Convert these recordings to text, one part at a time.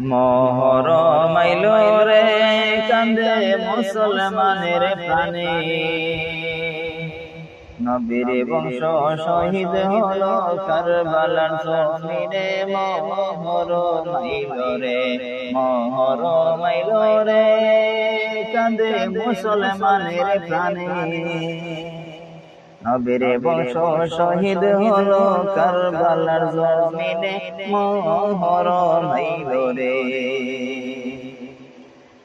মোহর mile রে, কান্দে মুসলমানের প্রাণে। নবীর বংশ শহীদ হলো কারবালার জমিনে মোহর মাইল রে মোহর মাইল রে, কান্দে মুসলমানের প্রাণে। নবীর বংশ শহীদ হলো কারবালার জমিনে মোহর মাইল রে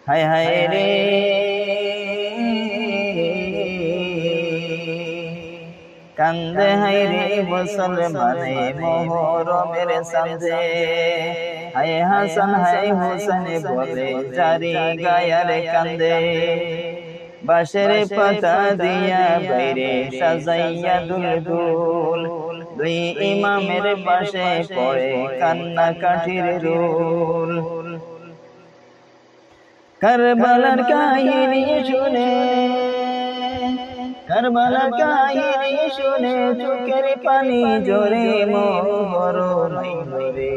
হায় হায় রে। কান্দে হায় রে মুসলমানে মোহরমের সাজে। হায় হাসান হায় হোসেন বলে জারি গায়ার কান্দে। বাঁশের পাতা দিয়া বাইরে সাজাইয়া দুল দুই ইমামের পাশে পড়ে কান্না কাঠির রুল। কারবালার কাহিনী শুনে কারবালার কাহিনী শুনে চোখের পানি জোরে মোহর মাইল রে।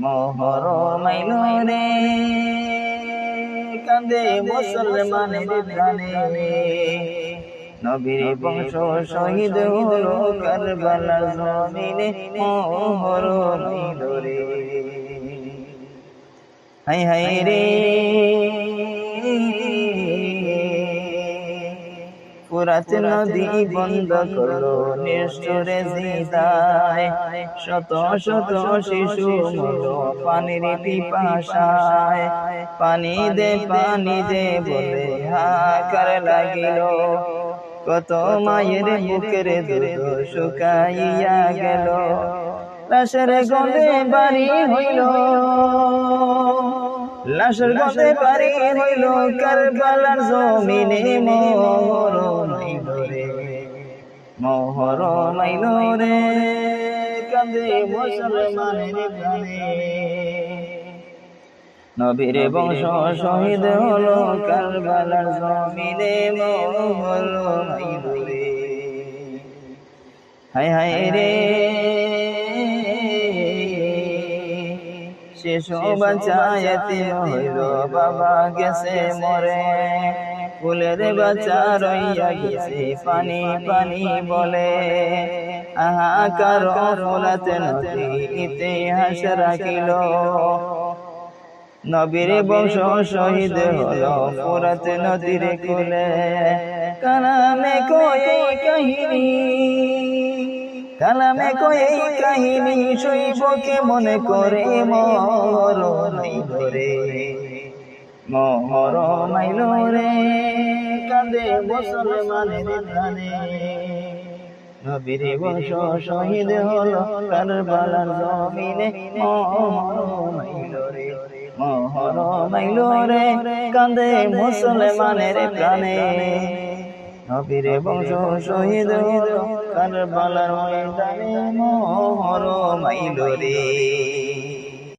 মোহর মাইল রে। কান্দে মুসলমানের প্রাণে। নবীর বংশ শহীদ হলো কারবালার জমিনে। মোহর মাইল হাই হাই রে। ফুরাত নদী বন্ধ করল নিষ্ঠুরে জিদায় শত শত শিশু মতো পানির পিপাসায়। পানি দে পানি দে বলে হাকার লাগিল। কত মায়ের বুকের দুধ শুকাইয়া গেল। লাশের গলে বাড়ি হইল। লাশের গলে বাড়ি হইল কারবালার জমিনে, মোহর মাইল রে, মোহর মাইল রে কান্দে মুসলমানের নবীর বংশ শহীদ হলো কারবালার জমিনে, মোহর মাইল রে। হায় হায় রে। শিশু বাঁচায়তি হইল বাবা গেছে মরে। ফুলের বাচ্চা রইয়া গেছে পানি পানি বলে। আহাকার ফুলাতে নদী ইতিহাস রাখিল। নবীর বংশ শহীদ হলো ফুরাত নদীর কুলে। কালামে কয়ে কাহিনী। কালামে কয়ে কাহিনী শৈবকে মনে করে মর মাইল রে মর মাইল রে কাঁদে মুসলমানের প্রাণে। নবীর বংশ শহীদ হলো কারবালার জমিনে। মর মাইল রে মহর মাইল রে কান্দে মুসলমানের প্রাণে। নবীর বংশ শহীদ কারবালার ময়দানে মোহর মাইল রে।